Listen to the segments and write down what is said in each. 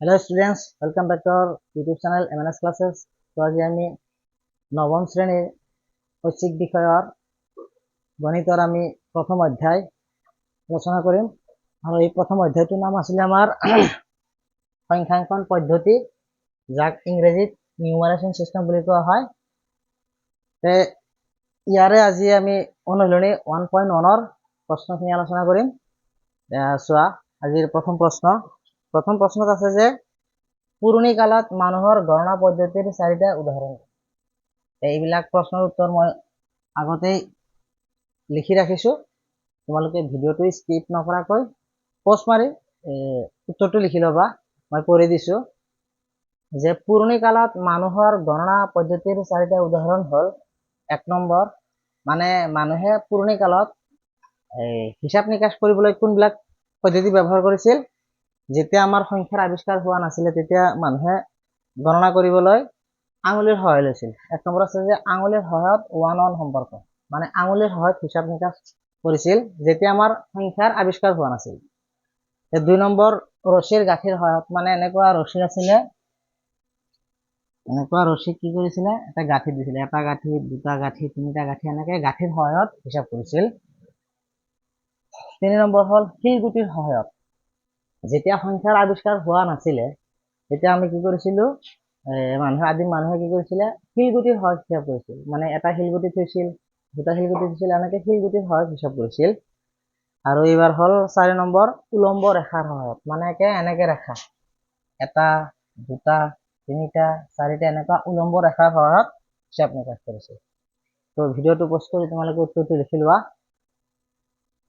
Hello' students welcome back to our YouTube channel M N S classes তো আজি আমি নৱম শ্ৰেণীৰ ঐচ্ছিক বিষয়ৰ গণিতৰ আমি প্ৰথম অধ্যায় আলোচনা কৰিম। আৰু এই প্ৰথম অধ্যায়টোৰ নাম আছিলে আমাৰ সংখ্যাংকন পদ্ধতি, যাক ইংৰাজীত নিউমাৰেশ্যন চিষ্টেম বুলি কোৱা হয়। তে, ইয়াৰে আজি আমি অনুশীলনী ওৱান পইণ্ট ওৱানৰ প্ৰশ্নখিনি আলোচনা কৰিম। চোৱা, আজিৰ প্ৰথম প্ৰশ্ন। প্ৰথম প্ৰশ্নত আছে যে, পুৰণি কালত মানুহৰ গণনা পদ্ধতিৰ চাৰিটা উদাহৰণ। এইবিলাক প্ৰশ্নৰ উত্তৰ মই আগতেই লিখি ৰাখিছোঁ। তোমালোকে ভিডিঅ'টো স্কিপ নকৰাকৈ পষ্ট মাৰি উত্তৰটো লিখি ল'বা। মই পঢ়ি দিছোঁ। যে, পুৰণি কালত মানুহৰ গণনা পদ্ধতিৰ চাৰিটা উদাহৰণ হ'ল, এক নম্বৰ মানে মানুহে পুৰণি কালত হিচাপ নিকাচ কৰিবলৈ কোনবিলাক পদ্ধতি ব্যৱহাৰ কৰিছিল? যেতিয়া আমাৰ সংখ্যাৰ আৱিষ্কাৰ হোৱা নাছিলে, তেতিয়া মানুহে গণনা কৰিবলৈ আঙুলিৰ সহায় লৈছিল। এক নম্বৰ আছে যে আঙুলিৰ সহায়ত ওৱান ওৱান সম্পৰ্ক। মানে আঙুলিৰ সহায়ত হিচাপ নিকাচ কৰিছিল, যেতিয়া আমাৰ সংখ্যাৰ আৱিষ্কাৰ হোৱা নাছিল। দুই নম্বৰ ৰছীৰ গাঁঠিৰ সহায়ত মানে এনেকুৱা ৰছী আছিলে, এনেকুৱা ৰছী কি কৰিছিলে, এটা গাঁঠি দিছিলে। এটা গাঁঠি, দুটা গাঁঠি, তিনিটা গাঁঠি, এনেকে গাঁঠিৰ সহায়ত হিচাপ কৰিছিল। তিনি নম্বৰ হ'ল শিলগুটিৰ সহায়ত। যেতিয়া সংখ্যাৰ আৱিষ্কাৰ হোৱা নাছিলে তেতিয়া আমি কি কৰিছিলোঁ মানুহে আদিম মানুহে কি কৰিছিলে শিলগুটিৰ সহায়ত হিচাপ কৰিছিল। মানে এটা শিলগুটি থৈছিল দুটা শিলগুটি থৈছিল এনেকে শিলগুটিৰ সহায়ত হিচাপ কৰিছিল। আৰু এইবাৰ হ'ল চাৰি নম্বৰ উলম্ব ৰেখাৰ সহায়ত। মানে একে এনেকে ৰেখা। এটা দুটা তিনিটা চাৰিটা এনেকুৱা উলম্ব ৰেখাৰ সহায়ত হিচাপ নিকাচ কৰিছিল তো ভিডিঅ'টো পোষ্ট কৰি তোমালোকে উত্তৰটো লিখি লোৱা।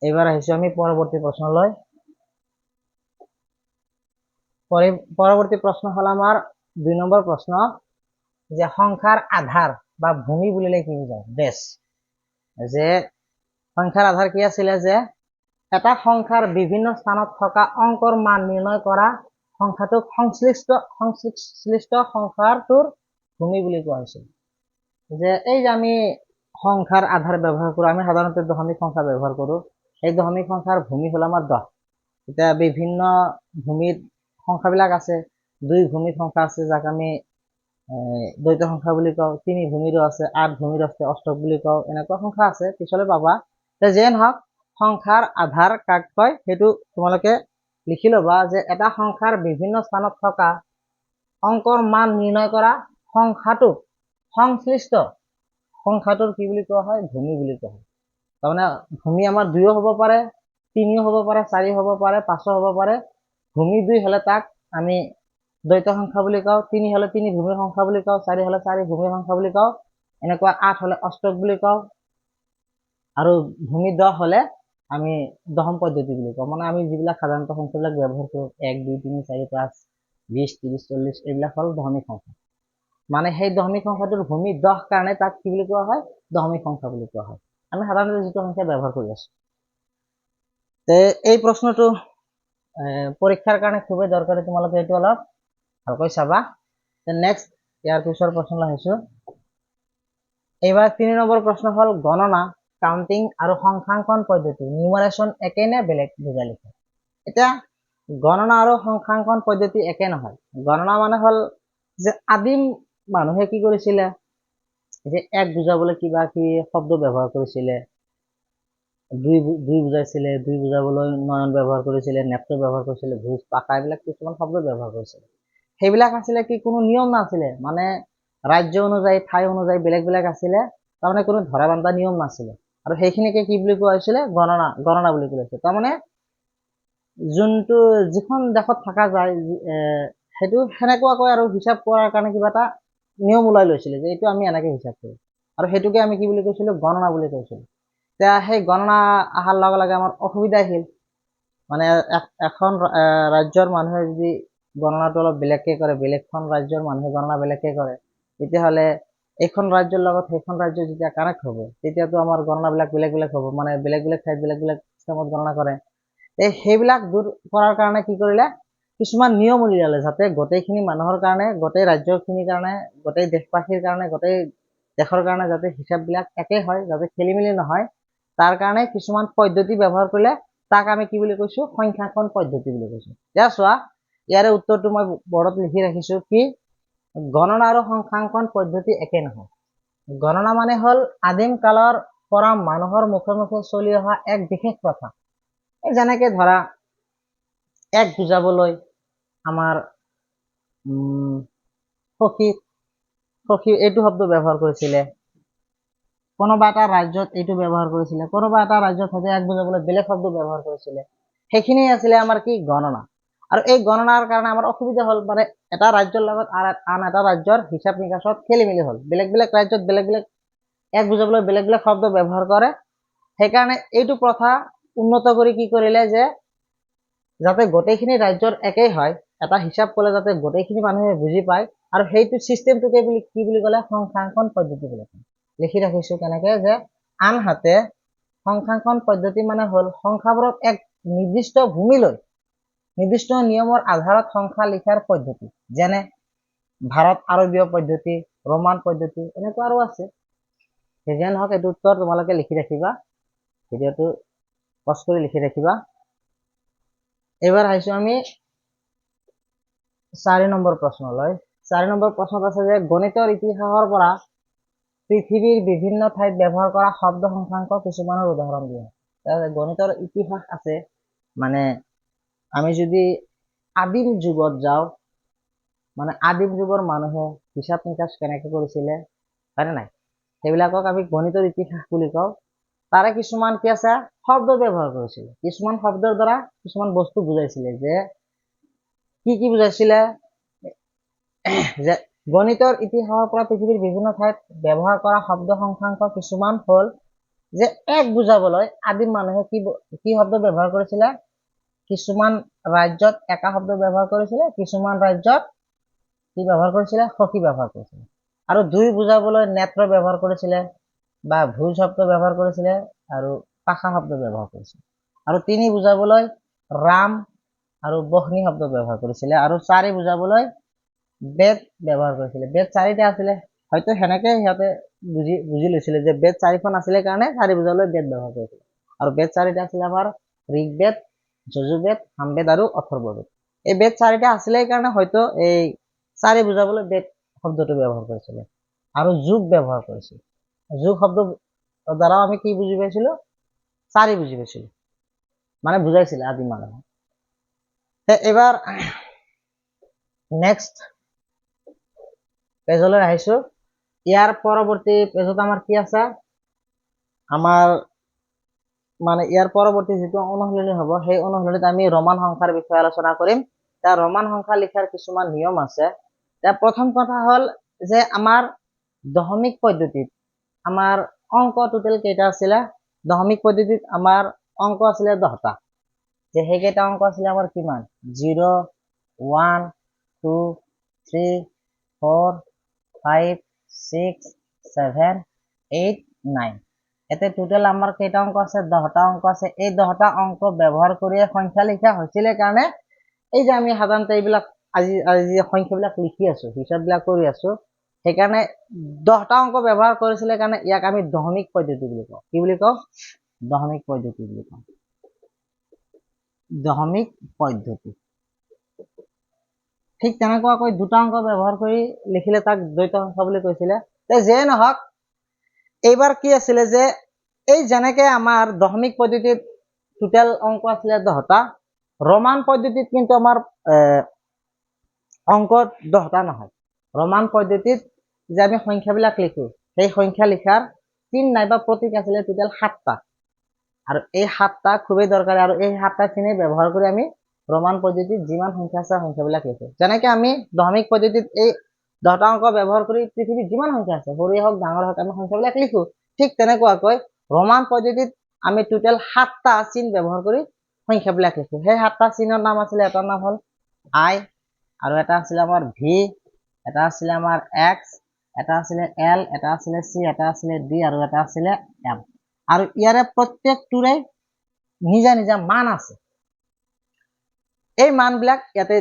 এইবাৰ আহিছোঁ আমি পৰৱৰ্তী প্ৰশ্নলৈ। পৰৱৰ্তী প্ৰশ্ন হ'ল আমাৰ দুই নম্বৰ প্ৰশ্ন যে সংখ্যাৰ আধাৰ বা ভূমি বুলিলে কি বুজায় বেছ যে সংখ্যাৰ আধাৰ কি আছিলে? যে এটা সংখ্যাৰ বিভিন্ন স্থানত থকা অংকৰ মান নিৰ্ণয় কৰা সংখ্যাটোক সংশ্লিষ্ট সংশ্লিষ্ট সংখ্যাটোৰ ভূমি বুলি কোৱা হৈছিল। যে এই যে আমি সংখ্যাৰ আধাৰ ব্যৱহাৰ কৰোঁ আমি সাধাৰণতে দশমিক সংখ্যা ব্যৱহাৰ কৰোঁ এই দশমিক সংখ্যাৰ ভূমি হ'ল আমাৰ দহ। এতিয়া বিভিন্ন ভূমিত সংখ্যাবিলাক আছে, দুই ভূমিৰ সংখ্যা আছে, যাক আমি দ্বৈত সংখ্যা বুলি কওঁ, তিনি ভূমিৰো আছে, আঠ ভূমিৰ আছে, অষ্টক বুলি কওঁ, এনেকুৱা সংখ্যা আছে, পিছলৈ পাবা। যে নহওক, সংখ্যাৰ আধাৰ কাক কয়, সেইটো তোমালোকে লিখি ল'বা যে এটা সংখ্যাৰ বিভিন্ন স্থানত থকা অংকৰ মান নিৰ্ণয় কৰা সংখ্যাটোক সংশ্লিষ্ট। সংখ্যাটোৰ কি বুলি কোৱা হয়? ভূমি বুলি কোৱা হয়। তাৰমানে ভূমি আমাৰ দুইও হ'ব পাৰে, তিনিও হ'ব পাৰে চাৰি হ'ব পাৰে, পাঁচো হ'ব পাৰে। ভূমি দুই হলে তাক, আমি দ্বৈত সংখ্যা বুলি কওঁ, তিনি হলে তিনি ভূমিৰ সংখ্যা বুলি কওঁ, চাৰি হলে চাৰি ভূমিৰ সংখ্যা বুলি কওঁ, এনেকুৱা আঠ হলে অষ্টক বুলি কওঁ, আৰু ভূমি দহ হলে আমি দশম পদ্ধতি বুলি কওঁ। মানে আমি যিবিলাক সাধাৰণতে সংখ্যাবিলাক ব্যৱহাৰ কৰোঁ, এক, দুই, তিনি, চাৰি, পাঁচ, বিশ, ত্ৰিশ, চল্লিশ, এইবিলাক হ'ল দশমিক সংখ্যা। মানে সেই দশমিক সংখ্যাটোৰ ভূমি দহ কাৰণে তাক কি বুলি কোৱা হয়? দশমিক সংখ্যা বুলি কোৱা হয়। আমি সাধাৰণতে যিটো সংখ্যা ব্যৱহাৰ কৰি আছো। এই প্ৰশ্নটো পৰীক্ষাৰ কাৰণে খুবেই দৰকাৰী তোমালোকে এইটো অলপ ভালকৈ চাবা। নেক্সট ইয়াৰ পিছৰ প্ৰশ্নলৈ আহিছোঁ। এইবাৰ তিনি নম্বৰ প্ৰশ্ন হ'ল গণনা কাউণ্টিং আৰু সংখ্যাংকন পদ্ধতি নিউমাৰেশ্যন একে নে বেলেগ বুজাই লিখা? এতিয়া, গণনা আৰু সংখ্যাংকন পদ্ধতি একে নহয়। গণনা মানে হ'ল যে আদিম মানুহে কি কৰিছিলে? যে এক বুজাবলৈ কিবা কিবি শব্দ ব্যৱহাৰ কৰিছিলে। দুই দুই বুজাইছিলে দুই বুজাবলৈ নয়ন ব্যৱহাৰ কৰিছিলে নেপটো ব্যৱহাৰ কৰিছিলে ভোজ পাকা এইবিলাক কিছুমান শব্দ ব্যৱহাৰ কৰিছিলে সেইবিলাক আছিলে কি কোনো নিয়ম নাছিলে? মানে ৰাজ্য অনুযায়ী, ঠাই অনুযায়ী বেলেগ বেলেগ আছিলে, তাৰমানে কোনো ধৰা বান্ধা নিয়ম নাছিলে। আৰু সেইখিনিকে কি বুলি কোৱা হৈছিলে? গণনা গণনা বুলি কোৱা হৈছিলে। তাৰমানে যোনটো, যিখন দেশত থকা যায় সেইটো সেনেকুৱাকৈ আৰু হিচাপ কৰাৰ কাৰণে কিবা এটা নিয়ম ওলাই লৈছিলে যে এইটো আমি এনেকে হিচাপ কৰোঁ। আৰু সেইটোকে আমি কি বুলি কৈছিলোঁ? গণনা বুলি কৈছিলোঁ। এতিয়া সেই গণনা অহাৰ লগে লগে আমাৰ অসুবিধা আহিল। মানে এখন ৰাজ্যৰ মানুহে যদি গণনাটো অলপ বেলেগকৈ কৰে, বেলেগখন ৰাজ্যৰ মানুহে গণনা বেলেগকৈ কৰে, তেতিয়াহ'লে এইখন ৰাজ্যৰ লগত সেইখন ৰাজ্য যেতিয়া কানেক্ট হ'ব, তেতিয়াতো আমাৰ গণনাবিলাক বেলেগ বেলেগ হ'ব। মানে বেলেগ বেলেগ ঠাইত বেলেগ বেলেগ চিষ্টেমত গণনা কৰে। এই সেইবিলাক দূৰ কৰাৰ কাৰণে কি কৰিলে, কিছুমান নিয়ম উলিয়ালে যাতে গোটেইখিনি মানুহৰ কাৰণে, গোটেই ৰাজ্যখিনিৰ কাৰণে, গোটেই দেশবাসীৰ কাৰণে, গোটেই দেশৰ কাৰণে যাতে হিচাপবিলাক একে হয়, যাতে খেলি মেলি নহয়। তাৰ কাৰণে কিছুমান পদ্ধতি ব্যৱহাৰ কৰিলে তাক আমি কি বুলি কৈছো সংখ্যাংকন পদ্ধতি বুলি কৈছো। এতিয়া চোৱা, ইয়াৰে উত্তৰটো মই বৰ্ডত লিখি ৰাখিছো কি, গণনা আৰু সংখ্যাংকন পদ্ধতি একে নহয়। গণনা মানে হ'ল আদিম কালৰ পৰা মানুহৰ মুখে মুখে চলি অহা এক বিশেষ প্ৰথা। যেনেকে ধৰা, এক বুজাবলৈ আমাৰ সখী সখী, এইটো শব্দ ব্যৱহাৰ কৰিছিলে। কোনোবা এটা ৰাজ্যত এইটো ব্যৱহাৰ কৰিছিলে কোনোবা এটা ৰাজ্যত হয়তো এক বুজাবলৈ বেলেগ শব্দ ব্যৱহাৰ কৰিছিলে। সেইখিনি আছিলে আমাৰ কি গণনা। আৰু এই গণনাৰ কাৰণে আমাৰ অসুবিধা হ'ল মানে এটা ৰাজ্যৰ লগত আন- এটা ৰাজ্যৰ হিচাপ নিকাচত খেলি মেলি হ'ল। বেলেগ বেলেগ ৰাজ্যত বেলেগ বেলেগ এক বুজাবলৈ বেলেগ বেলেগ শব্দ ব্যৱহাৰ কৰে। সেইকাৰণে এইটো প্ৰথা উন্নত কৰি কি কৰিলে যে, যাতে গোটেইখিনি ৰাজ্যৰ একেই হয়, এটা হিচাপ ক'লে যাতে গোটেইখিনি মানুহে বুজি পায়। আৰু সেইটো চিষ্টেমটোকে বুলি, কি বুলি ক'লে সংখ্যাংকন পদ্ধতি বুলি কয়। লিখি ৰাখিছো কেনেকে যে আনহাতে সংখ্যাংকন পদ্ধতি মানে হ'ল সংখ্যাবোৰক এক নিৰ্দিষ্ট ভূমি লৈ নিৰ্দিষ্ট নিয়মৰ আধাৰত সংখ্যা লিখাৰ পদ্ধতি, যেনে ভাৰত আৰবীয় পদ্ধতি, ৰোমান পদ্ধতি, এনেকুৱা আৰু আছে। যিয়ে নহওক এইটো উত্তৰ তোমালোকে লিখি ৰাখিবা, ভিডিঅ'টো পজ কৰি লিখি ৰাখিবা। এইবাৰ আহিছো আমি চাৰি নম্বৰ প্ৰশ্নলৈ। চাৰি নম্বৰ প্ৰশ্নত আছে যে গণিতৰ ইতিহাসৰ পৰা পৃথিৱীৰ বিভিন্ন ঠাইত ব্যৱহাৰ কৰা শব্দ সংখ্যাংক কিছুমানৰ উদাহৰণ দিয়া। গণিতৰ ইতিহাস আছে। মানে আমি যদি আদিম যুগত যাওঁ মানে আদিম যুগৰ মানুহে হিচাপ নিকাচ কেনেকে কৰিছিলে হয়নে নাই? সেইবিলাকক আমি গণিতৰ ইতিহাস বুলি কওঁ। তাৰে কিছুমান কি আছে? শব্দ ব্যৱহাৰ কৰিছিলে। কিছুমান শব্দৰ দ্বাৰা কিছুমান বস্তু বুজাইছিলে যে, কি কি বুজাইছিলে? যে গণিতৰ ইতিহাসৰ পৰা পৃথিৱীৰ বিভিন্ন ঠাইত ব্যৱহাৰ কৰা শব্দ সংখ্যাংক কিছুমান হ'ল যে এক বুজাবলৈ আদিম মানুহে কি কি শব্দ ব্যৱহাৰ কৰিছিলে? কিছুমান ৰাজ্যত একা শব্দ ব্যৱহাৰ কৰিছিলে, কিছুমান ৰাজ্যত কি ব্যৱহাৰ কৰিছিলে? সখী ব্যৱহাৰ কৰিছিলে। আৰু দুই বুজাবলৈ নেত্ৰ ব্যৱহাৰ কৰিছিলে বা ভুল শব্দ ব্যৱহাৰ কৰিছিলে আৰু পাশা শব্দ ব্যৱহাৰ কৰিছিলে। আৰু তিনি বুজাবলৈ ৰাম আৰু বহ্নি শব্দ ব্যৱহাৰ কৰিছিলে। আৰু চাৰি বুজাবলৈ বেদ ব্যৱহাৰ কৰিছিলে। বেদ চাৰিটা আছিলে। হয়তো সেনেকে সিহঁতে বুজি বুজি লৈছিলে যে বেদ চাৰিখন আছিলে কাৰণে চাৰি বুজাবলৈ বেদ ব্যৱহাৰ কৰিছিলে। আৰু বেদ চাৰিটা আছিলে আমাৰ ঋগবেদ যজুবেদ সামবেদ আৰু অথৰ্ববেদ। এই বেদ চাৰিটা আছিলে কাৰণে হয়তো এই চাৰি বুজাবলৈ বেদ শব্দটো ব্যৱহাৰ কৰিছিলে। আৰু যুগ ব্যৱহাৰ কৰিছিল। যুগ শব্দ দ্বাৰাও আমি কি বুজি পাইছিলো? চাৰি বুজি পাইছিলো। মানে বুজাইছিলে আদিম মানুহে এইবাৰ নেক্সট পেজলৈ আহিছো। ইয়াৰ পৰৱৰ্তী পেজত আমাৰ কি আছে? আমাৰ মানে ইয়াৰ পৰৱৰ্তী যিটো অনুশীলনী হ'ব সেই অনুশীলনীত আমি ৰোমান সংখ্যাৰ বিষয়ে আলোচনা কৰিম। তাৰ ৰোমান সংখ্যা লিখাৰ কিছুমান নিয়ম আছে। এতিয়া প্ৰথম কথা হ'ল যে আমাৰ দশমিক পদ্ধতিত আমাৰ অংক টোটেল কেইটা আছিলে? দশমিক পদ্ধতিত আমাৰ অংক আছিলে দহটা। যে সেইকেইটা অংক আছিলে আমাৰ কিমান? Zero' one two three four five six seven eight nine ইয়াতে টোটেল আমাৰ কেইটা অঙ্ক আছে? দহটা অঙ্ক আছে। এই দহটা অঙ্ক ব্যৱহাৰ কৰিয়ে সংখ্যা লিখা হৈছিলে কাৰণে এই যে আমি সাধাৰণতে এইবিলাক আজি আজি সংখ্যাবিলাক লিখি আছো, হিচাপবিলাক কৰি আছো, সেইকাৰণে দহটা অঙ্ক ব্যৱহাৰ কৰিছিলে কাৰণে ইয়াক আমি দশমিক পদ্ধতি বুলি কওঁ। কি বুলি কওঁ? দশমিক পদ্ধতি বুলি কওঁ। দশমিক পদ্ধতি। ঠিক তেনেকুৱাকৈ দুটা অঙ্ক ব্যৱহাৰ কৰি লিখিলে তাক দ্বৈত সংখ্যা বুলি কৈছিলে। তে যিয়ে নহওক, এইবাৰ কি আছিলে যে, এই যেনেকে আমাৰ দশমিক পদ্ধতিত টোটেল অঙ্ক আছিলে দহটা ৰোমান পদ্ধতিত কিন্তু আমাৰ অঙ্ক দহটা নহয়। ৰোমান পদ্ধতিত যে আমি সংখ্যাবিলাক লিখো, সেই সংখ্যা লিখাৰ চিন নাইবা প্ৰতীক আছিলে টোটেল সাতটা। আৰু এই সাতটা খুবেই দৰকাৰী আৰু এই সাতটা চিনে ব্যৱহাৰ কৰি আমি ৰোমান পদ্ধতিত যিমান সংখ্যা আছে, সংখ্যাবিলাক লিখো যেনেকে আমি দশমিক পদ্ধতিত এই দহটা অঙ্ক ব্যৱহাৰ কৰি পৃথিৱীত যিমান সংখ্যা আছে, সৰুৱে হওক, ডাঙৰ হওক, আমি সংখ্যাবিলাক লিখো, ঠিক তেনেকুৱাকৈ ৰোমান পদ্ধতিত আমি টোটেল সাতটা চিন ব্যৱহাৰ কৰি সংখ্যাবিলাক লিখো। সেই সাতটা চিনৰ নাম আছিলে, এটাৰ নাম হ'ল আই, আৰু এটা আছিলে আমাৰ ভি, এটা আছিলে আমাৰ এক্স, এটা আছিলে এল, এটা আছিলে চি, এটা আছিলে ডি, আৰু এটা আছিলে এম। আৰু ইয়াৰে প্ৰত্যেকটোৰে নিজা নিজা মান আছে। এই মানবিলাক ইয়াতে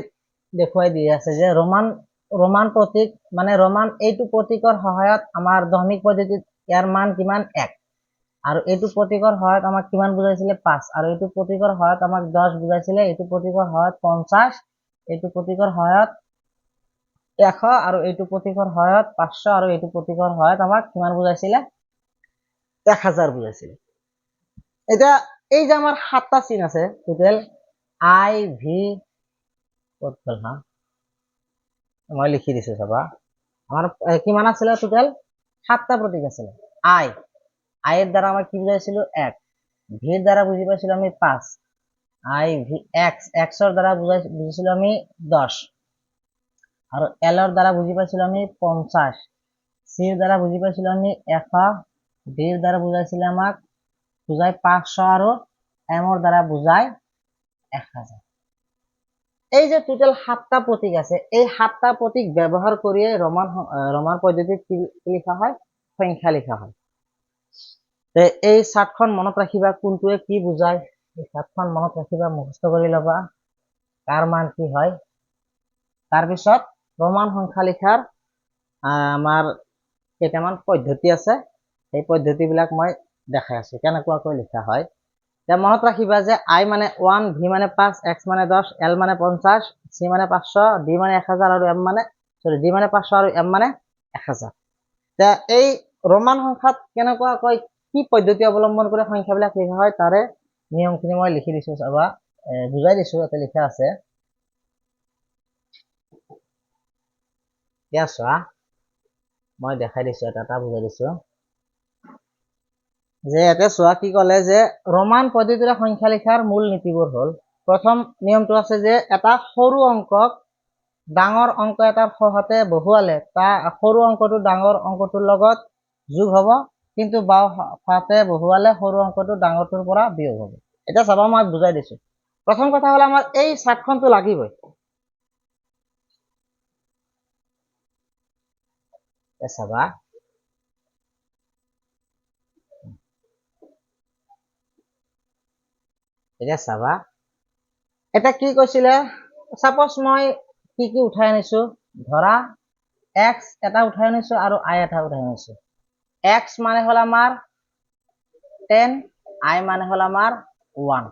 দেখুৱাই দি আছে যে ৰোমান ৰোমান প্ৰতীক মানে ৰোমান এইটো প্ৰতীকৰ সহায়ত আমাৰ দশমিক পদ্ধতিত ইয়াৰ মান কিমান? এক। আৰু এইটো প্ৰতীকৰ সহায়ত আমাক কিমান বুজাইছিলে? পাঁচ। আৰু এইটো প্ৰতীকৰ সহায়ত আমাক দহ বুজাইছিলে। এইটো প্ৰতীকৰ সহায়ত পঞ্চাশ। এইটো প্ৰতীকৰ সহায়ত এশ। আৰু এইটো প্ৰতীকৰ সহায়ত পাঁচশো। আৰু এইটো প্ৰতীকৰ সহায়ত আমাক কিমান বুজাইছিলে? এক হাজাৰ বুজাইছিলে। এতিয়া এই যে আমাৰ সাতটা চিন আছে টোটেল আই ভি ক'ত গ'ল হা? মই লিখি দিছো চাবা আমাৰ কিমান আছিলে টোটেল সাতটা প্ৰতীক আছিলে। আই আইৰ দ্বাৰা আমাৰ কি বুজাইছিলো? এক ভিৰ দ্বাৰা বুজি পাইছিলো আমি পাঁচ। আই ভি এক্স এক্সৰ দ্বাৰা বুজাই, বুজিছিলো আমি দহ আৰু এলৰ দ্বাৰা বুজি পাইছিলো আমি পঞ্চাশ। চিৰ দ্বাৰা বুজি পাইছিলো আমি এশ। ডিৰ দ্বাৰা বুজাইছিলে আমাক, বুজাই পাঁচশো আৰু এমৰ দ্বাৰা বুজাই এক হাজাৰ এই যে টোটেল সাতটা প্ৰতীক আছে, এই সাতটা প্ৰতীক ব্যৱহাৰ কৰিয়ে ৰমান সং- পদ্ধতিত কি লিখা হয়? সংখ্যা লিখা হয়। এই চাৰ্টখন মনত ৰাখিবা, কোনটোৱে কি বুজায়? এই চাৰ্টখন মনত ৰাখিবা, মুখস্থ কৰি ল'বা, কাৰ মান কি হয়। তাৰপিছত ৰোমান সংখ্যা লিখাৰ আমাৰ কেইটামান পদ্ধতি আছে। সেই পদ্ধতিবিলাক মই দেখাই আছো, কেনেকুৱাকৈ লিখা হয়। এতিয়া মনত ৰাখিবা যে আই মানে ওৱান, ভি মানে পাঁচ, এক্স মানে দহ, এল মানে পঞ্চাশ, চি মানে পাঁচশো, ডি মানে এক হাজাৰ আৰু এম মানে চৰি, ডি মানে পাঁচশো আৰু এম মানে এক হাজাৰ। এতিয়া এই ৰোমান সংখ্যাত কেনেকুৱাকৈ কি পদ্ধতি অৱলম্বন কৰি সংখ্যাবিলাক লিখা হয়, তাৰে নিয়মখিনি মই লিখি দিছো, চাবা বুজাই দিছো, ইয়াতে লিখা আছে। এতিয়া চোৱা, মই দেখাই দিছো, এটা এটা বুজাই দিছো। যে ইয়াতে চোৱা কি ক'লে যে ৰোমান পদ্ধতিৰে সংখ্যা লিখাৰ মূল নীতিবোৰ হ'ল প্ৰথম নিয়মটো আছে যে এটা সৰু অংকক ডাঙৰ অংক এটাৰ সহাতে বহুৱালে তাৰ সৰু অংকটো ডাঙৰ অংকটোৰ লগত যোগ হ'ব কিন্তু বাওঁ ফাতে বহুৱালে সৰু অংকটো ডাঙৰটোৰ পৰা বিয়োগ হ'ব। এতিয়া চাবা মই বুজাই দিছো। প্ৰথম কথা হ'ল আমাৰ এই চাৰ্টখনটো লাগিবই। চাবা। এতিয়া চাবা। এতিয়া কি কৈছিলে? চাপজ মই কি কি উঠাই আনিছো? ধৰা এক্স এটা উঠাই আনিছো আৰু আই এটা উঠাই আনিছো। এক্স মানে হ'ল আমাৰ টেন আই মানে হ'ল আমাৰ ওৱান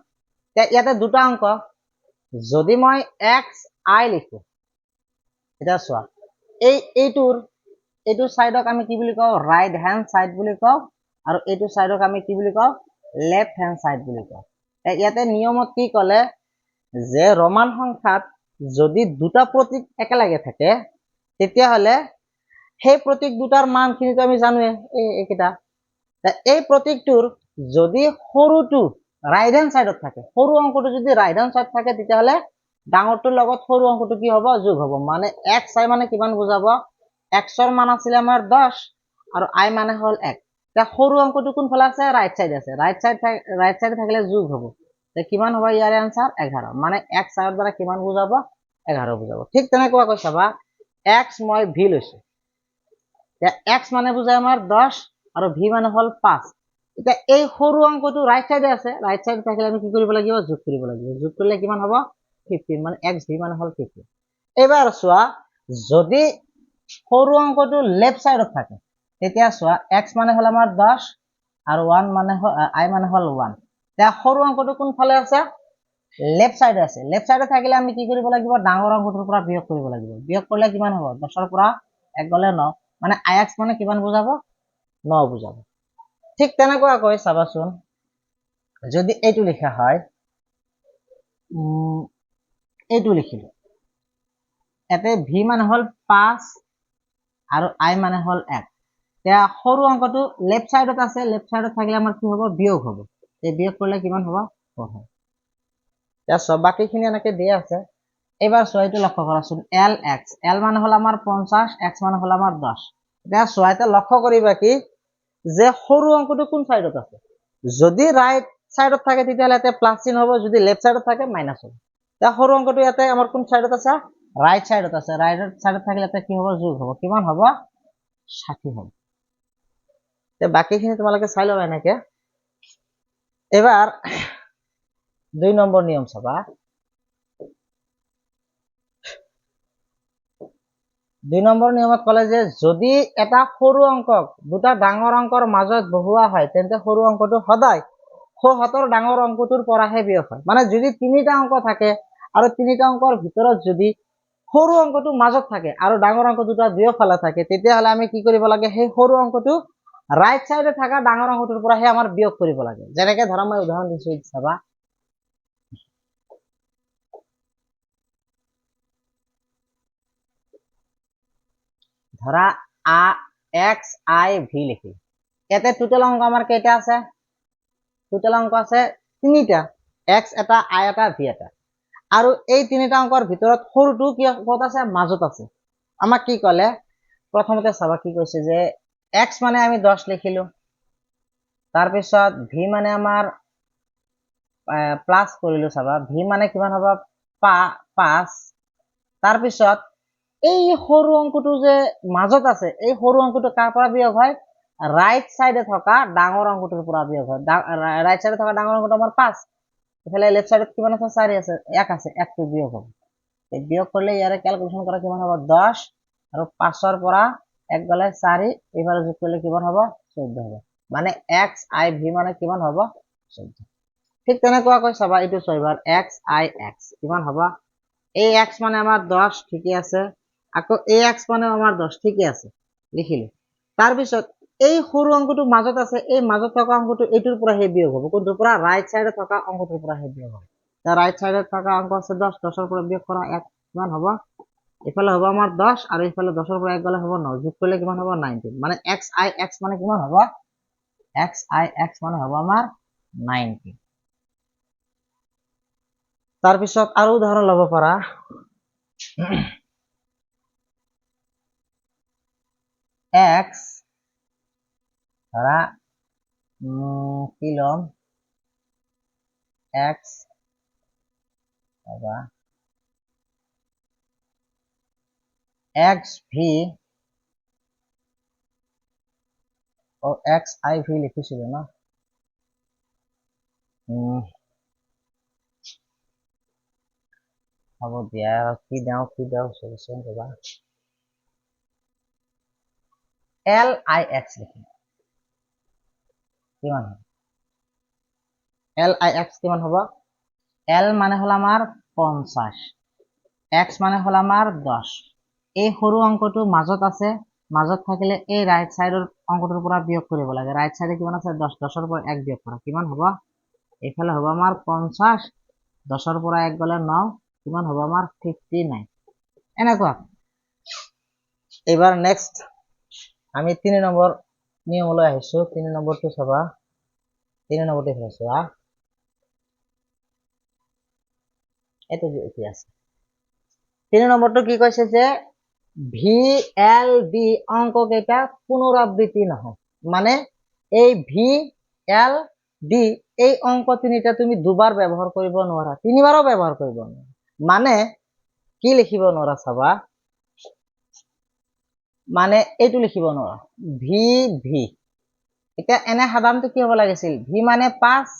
ইয়াতে দুটা অঙ্ক। যদি মই এক্স আই লিখো, এতিয়া চোৱা, এই এইটোৰ এইটো চাইডক আমি কি বুলি কওঁ? ৰাইট হেণ্ড চাইড বুলি কওঁ। আৰু এইটো চাইডক আমি কি বুলি কওঁ? লেফ্ট হেণ্ড চাইড বুলি কওঁ। ইয়াতে নিয়মত কি ক'লে যে, ৰোমান সংখ্যাত যদি দুটা প্ৰতীক একেলগে থাকে, তেতিয়াহ'লে সেই প্ৰতীক দুটাৰ মানখিনিতো আমি জানোৱে এই, এইকেইটা। এই প্ৰতীকটোৰ যদি সৰুটো ৰাইট হেণ্ড চাইডত থাকে, সৰু অংকটো যদি ৰাইট হেণ্ড চাইড থাকে, তেতিয়াহ'লে ডাঙৰটোৰ লগত সৰু অংকটো কি হ'ব? যোগ হ'ব। মানে এক্স আই মানে কিমান বুজাব? এক্সৰ মান আছিলে আমাৰ দহ আৰু আই মানে হ'ল এক। এতিয়া সৰু অংকটো কোনফালে আছে? ৰাইট চাইড আছে। ৰাইট চাইড ৰাইট চাইড থাকিলে যোগ হ'ব। কিমান হ'ব ইয়াৰে আনচাৰ এঘাৰ। মানে এক চাইডৰ দ্বাৰা কিমান বুজাব? এঘাৰ বুজাব। ঠিক তেনেকুৱাকৈ চাবা। এক্স মই ভি লৈছো। এক্স মানে বুজাই আমাৰ দহ আৰু ভি মানে হ'ল পাঁচ। এতিয়া এই সৰু অংকটো ৰাইট চাইডে আছে। ৰাইট চাইড থাকিলে আমি কি কৰিব লাগিব? যোগ কৰিব লাগিব। যোগ কৰিলে কিমান হ'ব? ফিফটিন মানে এক্স ভি মানে হ'ল ফিফটিন এইবাৰ চোৱা, যদি সৰু অংকটো লেফ্ট চাইডত থাকে তেতিয়া চোৱা এক্স মানে হ'ল আমাৰ দহ আৰু ওৱান মানে আই মানে হ'ল ওৱান। এতিয়া সৰু অংকটো কোনফালে আছে? লেফ্ট চাইডে আছে। লেফ্ট চাইডে থাকিলে আমি কি কৰিব লাগিব? ডাঙৰ অংকটোৰ পৰা বিয়োগ কৰিব লাগিব। বিয়োগ কৰিলে কিমান হ'ব? দহৰ পৰা এক গ'লে ন। মানে আই এক্স মানে কিমান বুজাব? ন বুজাব। ঠিক তেনেকুৱাকৈ চাবাচোন। যদি এইটো লিখা হয় এইটো লিখিলো। ইয়াতে ভি মানে হ'ল পাঁচ আৰু আই মানে হ'ল এক। এতিয়া সৰু অংকটো লেফ্ট চাইডত আছে লেফ্ট চাইডত থাকিলে আমাৰ কি হ'ব? বিয়োগ হ'ব। এই বিয়োগ কৰিলে কিমান হ'ব? হ'ব এতিয়া চোৱা বাকীখিনি এনেকে দিয়া আছে। এইবাৰ চোৱা, এইটো লক্ষ্য কৰাচোন। এল এক্স এল মানে হ'ল আমাৰ পঞ্চাশ এক্স মানে হ'ল আমাৰ দহ। এতিয়া চোৱা লক্ষ্য কৰিবা কি? যে সৰু অংকটো কোন চাইডত আছে? যদি ৰাইট চাইডত থাকে তেতিয়াহ'লে ইয়াতে প্লাছ চিন হ'ব। যদি লেফ্ট চাইডত থাকে মাইনাছ হ'ব। এতিয়া সৰু অংকটো ইয়াতে আমাৰ কোন চাইডত আছে? ৰাইট চাইডত আছে। ৰাইট চাইডত থাকিলে ইয়াতে কি হ'ব? যোগ হ'ব। কিমান হ'ব? ষাঠি হ'ব। বাকীখিনি তোমালোকে চাই ল'বা এনেকে। এইবাৰ দুই নম্বৰ নিয়ম চাবা। দুই নম্বৰ নিয়মত ক'লে যে যদি এটা সৰু অংকক দুটা ডাঙৰ অংকৰ মাজত বহুওৱা হয়, তেন্তে সৰু অংকটো সদায় সোঁহাতৰ ডাঙৰ অংকটোৰ পৰাহে বিয়োগ হয়। মানে যদি তিনিটা অঙ্ক থাকে আৰু তিনিটা অংকৰ ভিতৰত যদি সৰু অংকটো মাজত থাকে আৰু ডাঙৰ অঙ্ক দুটা দুয়োফালে থাকে, তেতিয়াহ'লে আমি কি কৰিব লাগে, সেই সৰু অংকটো ৰাইট চাইডে থকা ডাঙৰ অংকটোৰ পৰাহে আমাৰ বিয়োগ কৰিব লাগে। যেনেকে ধৰা মই উদাহৰণ দিছো চাবা। ধৰা আ এক্স আই ভি লিখি। ইয়াতে টোটেল অঙ্ক আমাৰ কেইটা আছে? টোটেল অঙ্ক আছে তিনিটা। এক্স এটা আই এটা ভি এটা। আৰু এই তিনিটা অংকৰ ভিতৰত সৰুটো কি ক'ত আছে? মাজত আছে। আমাক কি ক'লে? প্ৰথমতে চাবা কি কৈছে যে এক্স মানে আমি দহ লিখিলো। তাৰপিছত ভি মানে আমাৰ প্লাছ কৰিলো চাবা। ভি মানে কিমান হ'ব? পা, পাঁচ। তাৰপিছত এই সৰু অংকটো যে মাজত আছে, এই সৰু অংকটো কাৰ বিয়োগ হয়? ৰাইট চাইডে থকা ডাঙৰ অংকটোৰ পৰা বিয়োগ হয়। ৰাইট চাইডে থকা ডাঙৰ অংকটো আমাৰ পাঁচ। ইফালে লেফ্ট চাইডত কিমান আছে? চাৰি আছে। এক আছে। একটো বিয়োগ হ'ব। বিয়োগ কৰিলে ইয়াৰে কেলকুলেশ্যন কৰা কিমান হ'ব? দহ আৰু পাঁচৰ পৰা এক গ'লে চাৰি এইফালে যোগ কৰিলে কিমান হ'ব? চৈধ্য হ'ব। মানে এক্স আই ভি মানে কিমান হ'ব? চৈধ্য ঠিক তেনেকুৱাকৈ চাবা এইটো ছয়বাৰ। এক্স আই এক্স কিমান হ'ব? এই এক্স মানে আমাৰ দহ ঠিকে আছে। আকৌ এই এক্স মানে আমাৰ দহ ঠিকে আছে। লিখিলো। তাৰপিছত এই সৰু অংকটো মাজত আছে, এই মাজত থকা অংকটো এইটোৰ পৰাহে বিয়োগ হ'ব। কোনটোৰ পৰা? ৰাইট চাইডে থকা অংকটোৰ পৰাহে বিয়োগ হ'ব। ৰাইট চাইডে থকা অঙ্ক আছে দহ দহৰ পৰা বিয়োগ কৰা এক, কিমান হ'ব? এইফালে হ'ব আমাৰ দহ আৰু এইফালে দহৰ পৰা এক গ'লে হ'ব ন। যোগ কৰিলে কিমান হ'ব? নাইনটিন মানে এক্স আই এক্স মানে কিমান হ'ব? এক্স আই এক্স মানে হ'ব আমাৰ নাইনটিন তাৰপিছত আৰু উদাহৰণ ল'ব পাৰা। এক্স উম, কি ল'ম? এক্স এক্স ভি ও এক্স আই ভি লিখিছিলো ন? হ'ব দিয়া, কি দিওঁ কি দিওঁ চলিউশ্যন ৰ'বা এল আই এক্স লিখিম কিমান হ'ব? এল আই এক্স কিমান হ'ব? এল মানে হ'ল আমাৰ পঞ্চাছ এক্স মানে হ'ল আমাৰ দহ এই সৰু অংকটো মাজত আছে, মাজত থাকিলে এই ৰাইট চাইডৰ অংকটোৰ পৰা বিয়োগ কৰিব লাগে। ৰাইট চাইডে কিমান আছে? দহ, দহৰ পৰা এক বিয়োগ কৰা। কিমান হ'ব? এইফালে হ'ব আমাৰ পঞ্চাছ দহৰ পৰা এক গ'লে ন, কিমান হ'ব আমাৰ ফিফটি নাইন এনেকুৱা। এইবাৰ নেক্সট আমি তিনি নম্বৰ নিয়মলৈ আহিছো। তিনি নম্বৰটো চাবা। তিনি নম্বৰটো এইফালে চোৱা। এইটো এতিয়া আছে। তিনি নম্বৰটো কি কৈছে যে ভি এল ডি অঙ্ক কেইটা পুনৰাবৃত্তি নহয় মানে এই ভি এল ডি এই অঙ্ক তিনিটা তুমি দুবাৰ ব্যৱহাৰ কৰিব নোৱাৰা তিনিবাৰো ব্যৱহাৰ কৰিব মানে কি লিখিব নোৱাৰা চাবা? মানে এইটো লিখিব নোৱাৰা ভি ভি এতিয়া এনে সাধাৰণতে কি হ'ব লাগিছিল? ভি মানে পাঁচ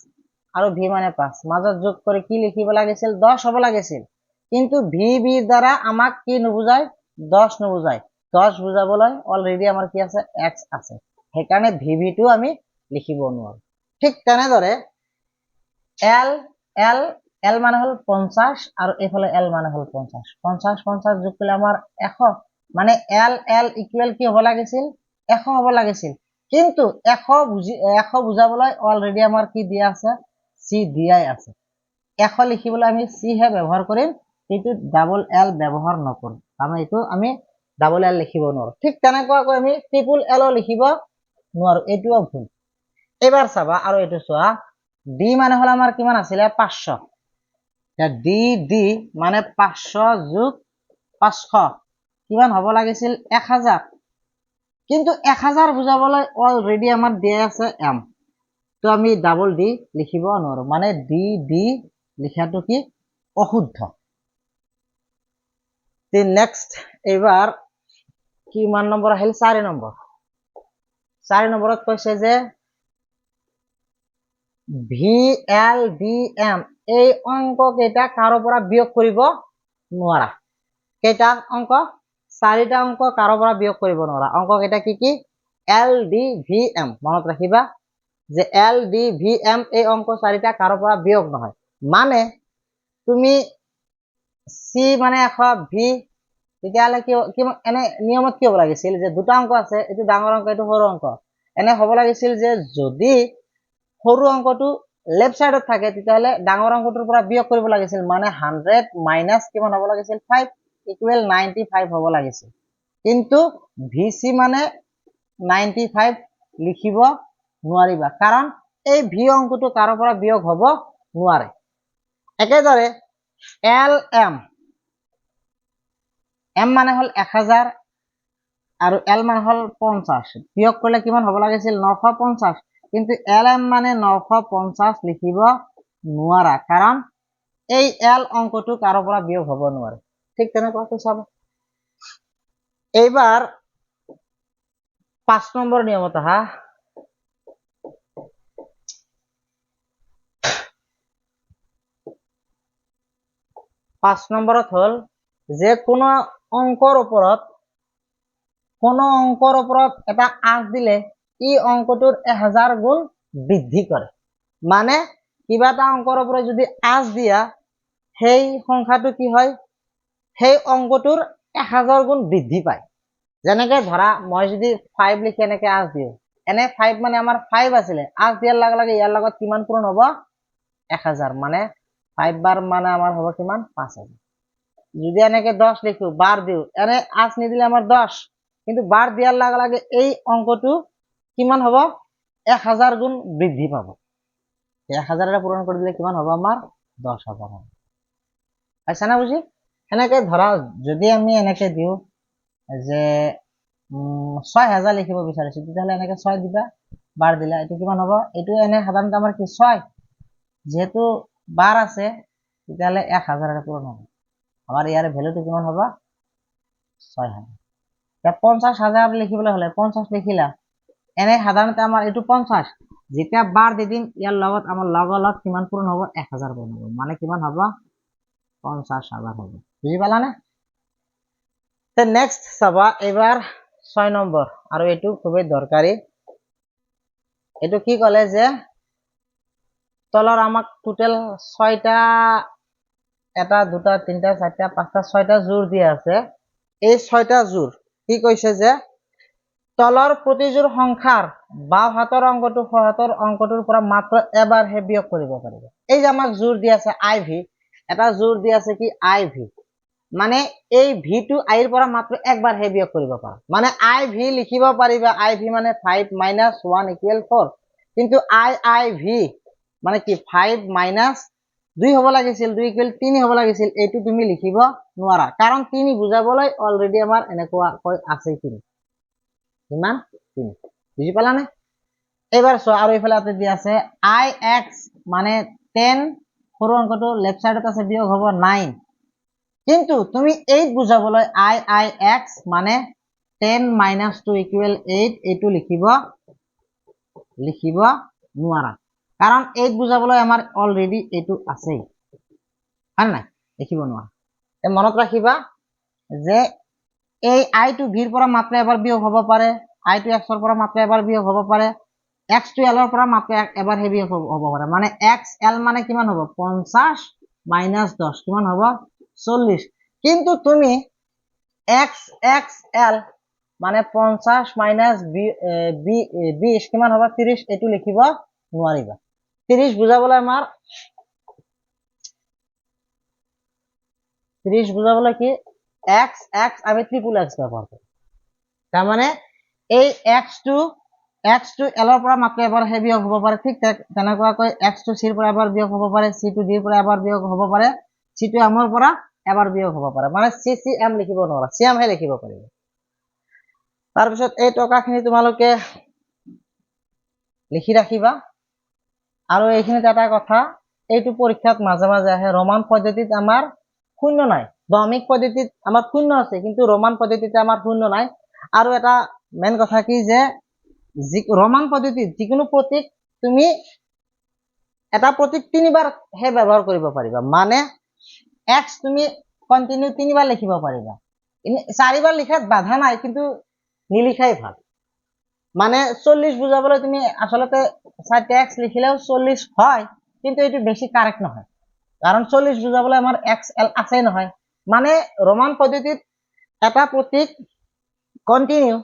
আৰু ভি মানে পাঁচ। মাজত যোগ কৰি কি লিখিব লাগিছিল? দহ হ'ব লাগিছিল। কিন্তু ভি বিৰ দ্বাৰা আমাক কি নুবুজায়? দহ নুবুজায় দহ বুজাবলৈ অলৰেডি আমাৰ কি আছে? এক্স আছে। সেইকাৰণে ভি ভিটো আমি লিখিব নোৱাৰো। ঠিক তেনেদৰে এল এল এল মানে হ'ল পঞ্চাছ আৰু এইফালে এল মানে হ'ল পঞ্চাছ পঞ্চাছ পঞ্চাছ যোগ কৰিলে আমাৰ এশ। মানে এল এল ইকুৱেল কি হ'ব লাগিছিল? এশ হ'ব লাগিছিল। কিন্তু এশ বুজি, এশ বুজাবলৈ অলৰেডি আমাৰ কি দিয়া আছে? চি দিয়াই আছে। এশ লিখিবলৈ আমি চিহে ব্যৱহাৰ কৰিম। কিন্তু ডাবল এল ব্যৱহাৰ নকৰোঁ। তাৰমানে এইটো আমি ডাবল এল লিখিব নোৱাৰোঁ। ঠিক তেনেকুৱাকৈ আমি ট্ৰিপুল এলো লিখিব নোৱাৰোঁ, এইটোও ভুল। এইবাৰ চাবা আৰু এইটো চোৱা ডি মানে হ'ল আমাৰ কিমান আছিলে? পাঁচশো। ডি ডি মানে পাঁচশো যোগ পাঁচশো। কিমান হ'ব লাগিছিল? এক হাজাৰ। কিন্তু এক হাজাৰ বুজাবলৈ অলৰেডি আমাৰ দিয়া আছে এম তো আমি ডাবল ডি লিখিব নোৱাৰো। মানে ডি ডি লিখাটো কি? অশুদ্ধ। নেক্সট এইবাৰ কিমান নম্বৰ আহিল? চাৰি নম্বৰ। চাৰি নম্বৰত কৈছে যে, ভি এল ডি এম, এই অঙ্ক কেইটা কাৰো পৰা বিয়োগ কৰিব নোৱাৰা। কেইটা অঙ্ক? চাৰিটা অঙ্ক কাৰো পৰা বিয়োগ কৰিব নোৱাৰা। অঙ্ক কেইটা কি কি? L D V M. মনত ৰাখিবা যে এল ডি ভি এম, এই অঙ্ক চাৰিটা কাৰো পৰা বিয়োগ নহয়। মানে তুমি চি মানে এশ ভি তেতিয়াহ'লে কি এনে নিয়মত কি হ'ব লাগিছিল যে দুটা অঙ্ক আছে, এইটো ডাঙৰ অঙ্ক, এইটো সৰু অঙ্ক। এনে হ'ব লাগিছিল যে যদি সৰু অংকটো লেফ্ট চাইডত থাকে, তেতিয়াহ'লে ডাঙৰ অংকটোৰ পৰা বিয়োগ কৰিব লাগিছিল মানে হাণ্ড্ৰেড মাইনাছ কিমান হ'ব লাগিছিল? ফাইভ ইকুৱেল নাইনটি ফাইভ হ'ব লাগিছিল। কিন্তু ভি চি মানে নাইনটি ফাইভ লিখিব নোৱাৰিবা। কাৰণ এই ভি অংকটো কাৰো পৰা বিয়োগ হ'ব নোৱাৰে। একেদৰে এল এম। এম মানে হ'ল এক হাজাৰ আৰু এল মানে হ'ল পঞ্চাছ বিয়োগ কৰিলে কিমান হ'ব? লাগিছিল নশ পঞ্চাছ কিন্তু এল এম মানে নশ পঞ্চাছ লিখিব নোৱাৰা। কাৰণ এই এল অংকটো কাৰো পৰা বিয়োগ হ'ব নোৱাৰে। ঠিক তেনেকুৱাকৈ চাব এইবাৰ পাঁচ নম্বৰ নিয়মত আহা। পাঁচ নম্বৰত হ'ল যে কোনো অংকৰ ওপৰত, কোনো অংকৰ ওপৰত এটা আঁচ দিলে ই অংকটোৰ এহাজাৰ গুণ বৃদ্ধি কৰে। মানে কিবা এটা অংকৰ ওপৰত যদি আঁচ দিয়া, সেই সংখ্যাটো কি হয়? সেই অংকটোৰ এহাজাৰ গুণ বৃদ্ধি পায়। যেনেকে ধৰা, মই যদি ফাইভ লিখি এনেকে আঁচ দিওঁ, এনে ফাইভ মানে আমাৰ ফাইভ আছিলে, আঁচ দিয়াৰ লগে লগে ইয়াৰ লগত কিমান পূৰণ হ'ব? এক হাজাৰ মানে ফাইভ বাৰ মানে আমাৰ হ'ব কিমান? পাঁচ হাজাৰ যদি এনেকে দহ লিখো বাৰ দিওঁ। এনে আঁচ নিদিলে আমাৰ দহ কিন্তু বাৰ দিয়াৰ লগে লগে এই অংকটো কিমান হ'ব? এক হাজাৰ গুণ বৃদ্ধি পাব। এক হাজাৰেৰে পূৰণ কৰি দিলে কিমান হ'ব আমাৰ? দহ হাজাৰ হ'ব। পাইছা না বুজি? এনেকে ধৰা, যদি আমি এনেকে দিওঁ যে ছয় হাজাৰ লিখিব বিচাৰিছো, তেতিয়াহ'লে এনেকে ছয় দিবা বাৰ দিলা, এইটো কিমান হ'ব? এইটো এনে সাধাৰণতে আমাৰ কি, ছয়? যিহেতু বাৰ আছে তেতিয়াহ'লে এক হাজাৰেৰে পূৰণ হ'ব। আমাৰ ইয়াৰে ভেলুটো কিমান হ'ব ছয় হাজাৰ এতিয়া পঞ্চাছ হাজাৰ লিখিবলৈ হ'লে পঞ্চাছ লিখিলা, এনে সাধাৰণতে আমাৰ এইটো পঞ্চাছ যেতিয়া বাৰ দি দিম, ইয়াৰ লগত লগৰ লগত কিমান পূৰণ হ'ব? এক হাজাৰ পূৰণ হ'ব। মানে কিমান হ'ব? পঞ্চাছ হাজাৰ হ'ব। বুজি পালানে? নেক্সট চাবা, এইবাৰ ছয় নম্বৰ। আৰু এইটো খুবেই দৰকাৰী। এইটো কি ক'লে যে তলৰ আমাক টোটেল ছয়টা, এটা, দুটা, তিনিটা, চাৰিটা, পাঁচটা, ছয়টা জোৰ দিয়া আছে। এই ছয়টা জোৰ কি কৈছে যে তলৰ প্ৰতিযোৰ সংখ্যাৰ বাওঁ হাতৰ অংকটো সোঁ হাতৰ অংকটোৰ পৰা মাত্ৰ এবাৰহে বিয়োগ কৰিব পাৰিব। এই যে আমাক জোৰ দি আছে আই ভি, এটা জোৰ দি আছে কি আই ভি। মানে এই ভিটো আইৰ পৰা মাত্ৰ একবাৰহে বিয়োগ কৰিব পাৰা। মানে আই ভি লিখিব পাৰিবা, আই ভি মানে five minus one equal four. কিন্তু আই আই ভি মানে কি ফাইভ মাইনাছ দুই হ'ব লাগিছিল, দুই ইকুৱেল তিনি হ'ব লাগিছিল, এইটো তুমি লিখিব নোৱাৰা। কাৰণ তিনি বুজাবলৈ অলৰেডি আমাৰ এনেকুৱাকৈ আছে তিনি। কিমান তিনি। বুজি পালানে? এইবাৰ চোৱা, আৰু এইফালে এটা আছে আই এক্স মানে টেন সৰু অংকটো লেফ্ট চাইডত আছে, বিয়োগ হ'ব নাইন কিন্তু তুমি এইট বুজাবলৈ আই আই এক্স মানে ten minus two equal eight এইটো লিখিব লিখিব নোৱাৰা। কাৰণ এইট বুজাবলৈ আমাৰ অলৰেডি এইটো আছেই হয় নাই? নোৱাৰা। মনত ৰাখিবা যে এই আইটো ভিৰ পৰা মাত্ৰ এবাৰ বিয়োগ হ'ব পাৰে আইটো এক্সৰ পৰা মাত্ৰ এবাৰ বিয়োগ হ'ব পাৰে এক্স টু এলৰ পৰা মাত্ৰ এবাৰহে বিয়োগ হ'ব পাৰে। মানে এক্স এল মানে কিমান হ'ব? পঞ্চাছ মাইনাছ দহ কিমান হ'ব? চল্লিছ। কিন্তু তুমি এক্স এক্স এল মানে পঞ্চাছ মাইনাছ বি বিছ, কিমান হ'ব? ত্ৰিছ, এইটো লিখিব নোৱাৰিবা। ত্ৰিছ বুজাবলৈ আমাৰ ত্ৰিছ বুজাবলৈ কি? এক্স এক্স আমি ট্ৰিপুল এক্স ব্যৱহাৰ কৰোঁ তাৰমানে এই এক্সটো এক্স টু এলৰ পৰা মাত্ৰ এবাৰহে বিয়োগ হ'ব পাৰে। ঠিক তেনেকুৱাকৈ এক্স টু চিৰ পৰা এবাৰ বিয়োগ হ'ব পাৰে। চি টু ডিৰ পৰা এবাৰ বিয়োগ হ'ব পাৰে। চি টু এমৰ পৰা এবাৰ বিয়োগ হ'ব পাৰে। মানে চি চি এম লিখিব নোৱাৰা। চি এমহে লিখিব পাৰিব। তাৰপিছত এই টকাখিনি তোমালোকে লিখি ৰাখিবা। আৰু এইখিনিত এটা কথা, এইটো পৰীক্ষাত মাজে মাজে আহে, ৰোমান পদ্ধতিত আমাৰ শূন্য নাই। দমিক পদ্ধতিত আমাৰ শূন্য আছে, কিন্তু ৰোমান পদ্ধতিতে আমাৰ শূন্য নাই। আৰু এটা মেইন কথা কি যে, যি, ৰোমান পদ্ধতিত যিকোনো প্ৰতীক তুমি এটা প্ৰতীক তিনিবাৰহে ব্যৱহাৰ কৰিব পাৰিবা। মানে এক্স তুমি কণ্টিনিউ তিনিবাৰ লিখিব পাৰিবা। চাৰিবাৰ লিখাত বাধা নাই, কিন্তু নিলিখাই ভালো। মানে চল্লিশ বুজাবলৈ তুমি চাৰিটা এক্স লিখিলেও চল্লিশ হয়, কিন্তু এইটো বেছি কাৰেক্ট নহয়। কাৰণ চল্লিশ বুজাবলৈ আমাৰ এক্স এল আছেই নহয়। মানে ৰোমান পদ্ধতিত এটা প্ৰতীক কণ্টিনিউ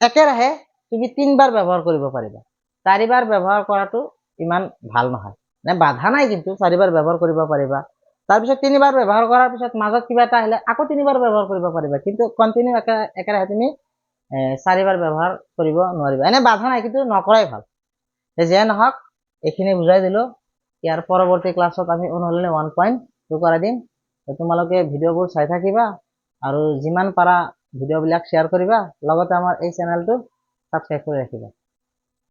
একেৰাহে তুমি তিনিবাৰ ব্যৱহাৰ কৰিব পাৰিবা। চাৰিবাৰ ব্যৱহাৰ কৰাটো ইমান ভালো নহয়। মানে বাধা নাই কিন্তু চাৰিবাৰ ব্যৱহাৰ কৰিব পাৰিবা। তাৰপিছত তিনিবাৰ ব্যৱহাৰ কৰাৰ পিছত মাজত কিবা এটা আহিলে আকৌ তিনিবাৰ ব্যৱহাৰ কৰিব পাৰিবা। কিন্তু কণ্টিনিউ একে একেৰাহে তুমি চাৰিবাৰ ব্যৱহাৰ কৰিব নোৱাৰিবা। এনে বাধা নাই, কিন্তু নকৰাই ভালো। যিয়ে নহওক, এইখিনি বুজাই দিলোঁ। ইয়াৰ পৰৱৰ্তী ক্লাছত আমি অনুশীলনী ওৱান পইণ্ট টু কৰাই দিম। তোমালোকে ভিডিঅ'বোৰ চাই থাকিবা আৰু যিমান পাৰা ভিডিঅ'বিলাক শ্বেয়াৰ কৰিবা। লগতে আমাৰ এই চেনেলটো ছাবস্ক্ৰাইব কৰি ৰাখিবা।